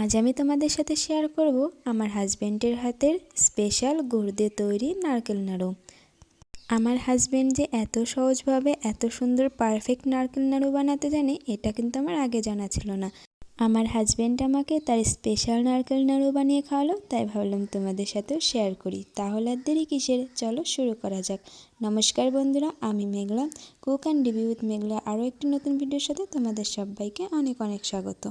আজ আমি তোমাদের সাথে শেয়ার করব আমার হাজব্যান্ডের হাতের স্পেশাল গুড় দিয়ে তৈরি নারকেল নাড়ু। আমার হাজব্যান্ড যে এত সহজভাবে এত সুন্দর পারফেক্ট নারকেল নাড়ু বানাতে জানে, এটা কিন্তু আমার আগে জানা ছিল না। আমার হাজব্যান্ড আমাকে তার স্পেশাল নারকেল নাড়ু বানিয়ে খাওয়ালো, তাই ভাবলাম তোমাদের সাথেও শেয়ার করি। তাহলে আর দেরি কিসের? চলো শুরু করা যাক। নমস্কার বন্ধুরা, আমি Meghla. Cook and DB with Meghla আরও একটি নতুন ভিডিওর সাথে তোমাদের সবাইকে অনেক অনেক স্বাগত।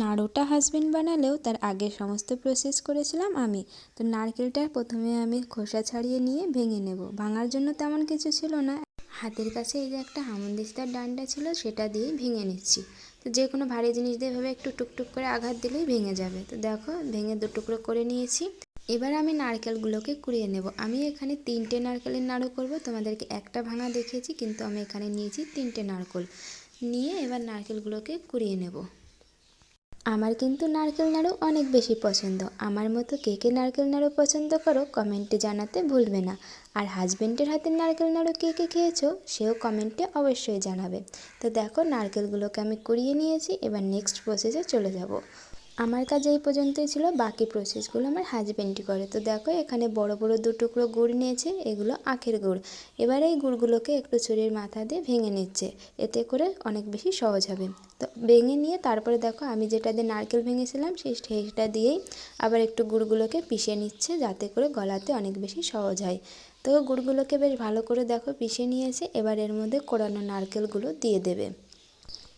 নাড়ুটা হাজবেন্ড বানালেও তার আগে সমস্ত প্রসেস করেছিলাম আমি। তো নারকেলটা প্রথমে আমি খোসা ছাড়িয়ে নিয়ে ভেঙে নেব। ভাঙার জন্য তেমন কিছু ছিল না। হাতের কাছে এই যে একটা হামন্দিস্তার ডান্ডা ছিল, সেটা দিয়েই ভেঙে নিচ্ছি। তো যে কোনো ভারী জিনিস দিয়ে ভাবে একটু টুকটুক করে আঘাত দিলেই ভেঙে যাবে। তো দেখো, ভেঙে দু টুকরো করে নিয়েছি। এবার আমি নারকেলগুলোকে কুড়িয়ে নেব। আমি এখানে তিনটে নারকেলের নাড়ু করব। তোমাদেরকে একটা ভাঙা দেখিয়েছি, কিন্তু আমি এখানে নিয়েছি তিনটে নারকেল। নিয়ে এবার নারকেলগুলোকে কুড়িয়ে নেব। আমার কিন্তু নারকেল নাড়ু অনেক বেশি পছন্দ। আমার মতো কে কে নারকেল নাড়ু পছন্দ করো, কমেন্টে জানাতে ভুলবে না। আর হাজব্যান্ডের হাতের নারকেল নাড়ু কে কে খেয়েছো, সেও কমেন্টে অবশ্যই জানাবে। তো দেখো, নারকেলগুলোকে আমি কুড়িয়ে নিয়েছি, এবার নেক্সট প্রসেসে চলে যাব। আমার কাজ এই পর্যন্তই ছিল। বাকি প্রসেসগুলো আমার হাজব্যান্ডই করে। তো দেখো, এখানে বড় বড় দু টুকরো গুড় নিয়েছে, এগুলো আখের গুড়। এবার এই গুড়গুলোকে একটু ছুরির মাথা দিয়ে ভেঙে নিচ্ছে। এতে করে অনেক বেশি সহজ হবে। তো ভেঙে নিয়ে তারপরে দেখো, আমি যেটা দিয়ে নারকেল ভেঙেছিলাম, সেই সেইটা দিয়েই আবার একটু গুড়গুলোকে পিষে নিচ্ছে, যাতে করে গলাতে অনেক বেশি সহজ হয়। তো গুড়গুলোকে বেশ ভালো করে দেখো, পিষে নিয়েছে। এবার এর মধ্যে কোড়ানো নারকেলগুলো দিয়ে দেবে।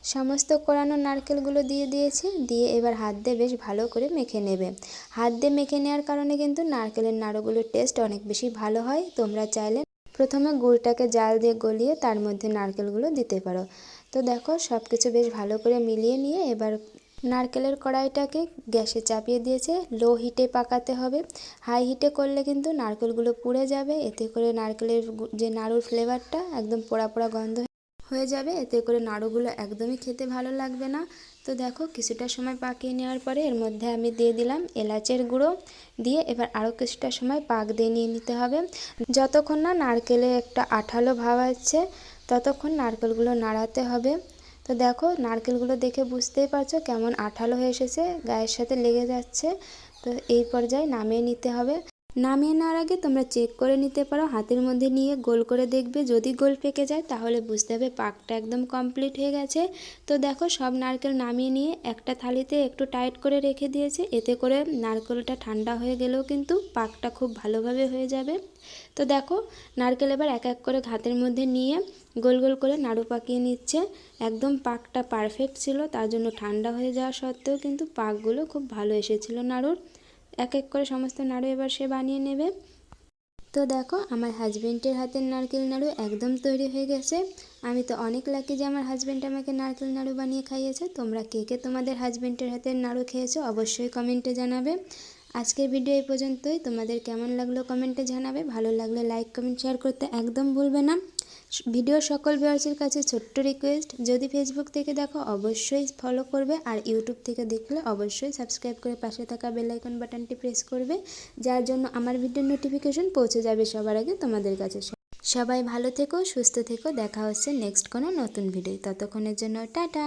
সমস্ত কোরানো নারকেলগুলো দিয়ে দিয়েছি, দিয়ে এবার হাত দিয়ে বেশ ভালো করে মেখে নেবে। হাত দিয়ে মেখে নেওয়ার কারণে কিন্তু নারকেলের নাড়ুগুলোর টেস্ট অনেক বেশি ভালো হয়। তোমরা চাইলে প্রথমে গুড়টাকে জাল দিয়ে গলিয়ে তার মধ্যে নারকেলগুলো দিতে পারো। তো দেখো সব কিছু বেশ ভালো করে মিলিয়ে নিয়ে এবার নারকেলের কড়াইটাকে গ্যাসে চাপিয়ে দিয়েছে। লো হিটে পাকাতে হবে। হাই হিটে করলে কিন্তু নারকেলগুলো পুড়ে যাবে। এতে করে নারকেলের যে নাড়ুর ফ্লেভারটা একদম পোড়া পোড়া গন্ধ হয়ে যাবে। এতে করে নাড়ুগুলো একদমই খেতে ভালো লাগবে না। তো দেখো, কিছুটা সময় পাকিয়ে নেওয়ার পরে এর মধ্যে আমি দিয়ে দিলাম এলাচের গুঁড়ো। দিয়ে এবার আরও কিছুটা সময় পাক দিয়ে নিয়ে নিতে হবে। যতক্ষণ না নারকেলে একটা আঠালো ভাব আছে, ততক্ষণ নারকেলগুলো নাড়াতে হবে। তো দেখো, নারকেলগুলো দেখে বুঝতেই পারছ কেমন আঠালো হয়ে এসেছে, গায়ের সাথে লেগে যাচ্ছে। তো এই পর্যায়ে নামিয়ে নিতে হবে। নামিয়ে নেওয়ার আগে তোমরা চেক করে নিতে পারো, হাতের মধ্যে নিয়ে গোল করে দেখবে। যদি গোল পেকে যায়, তাহলে বুঝতে হবে পাকটা একদম কমপ্লিট হয়ে গেছে। তো দেখো, সব নারকেল নামিয়ে নিয়ে একটা থালিতে একটু টাইট করে রেখে দিয়েছে। এতে করে নারকেলটা ঠান্ডা হয়ে গেলেও কিন্তু পাকটা খুব ভালোভাবে হয়ে যাবে। তো দেখো, নারকেল এবার এক এক করে হাতের মধ্যে নিয়ে গোল গোল করে নাড়ু পাকিয়ে নিচ্ছে। একদম পাকটা পারফেক্ট ছিল, তার জন্য ঠান্ডা হয়ে যাওয়া সত্ত্বেও কিন্তু পাকগুলো খুব ভালো এসেছিল নাড়ুর। এক এক করে সমস্ত নাড়ু এবার সে বানিয়ে নেবে। তো দেখো, আমার হাজব্যান্ডের হাতের নারকেল নাড়ু একদম তৈরি হয়ে গেছে। আমি তো অনেক লাকি যে আমার হাজব্যান্ড আমাকে নারকেল নাড়ু বানিয়ে খাইয়েছে। তোমরা কে কে তোমাদের হাজব্যান্ডের হাতের নাড়ু খেয়েছো অবশ্যই কমেন্টে জানাবে। আজকের ভিডিও এই পর্যন্তই। তোমাদের কেমন লাগল কমেন্টে জানাবে। ভালো লাগলে লাইক কমেন্ট শেয়ার করতে একদম ভুলবে না। ভিডিও সকল ভিউয়ার্সের কাছে ছোট্ট রিকোয়েস্ট যদি ফেসবুক থেকে দেখো অবশ্যই ফলো করবে আর ইউটিউব থেকে দেখলে অবশ্যই সাবস্ক্রাইব করে পাশে থাকা বেলাইকন বাটনটি প্রেস করবে, যার জন্য আমার ভিডিওর নোটিফিকেশন পৌঁছে যাবে সবার আগে তোমাদের কাছে। সবাই ভালো থেকো, সুস্থ থেকো, দেখা হচ্ছে নেক্সট কোনো নতুন ভিডিও ততক্ষণের জন্য টাটা!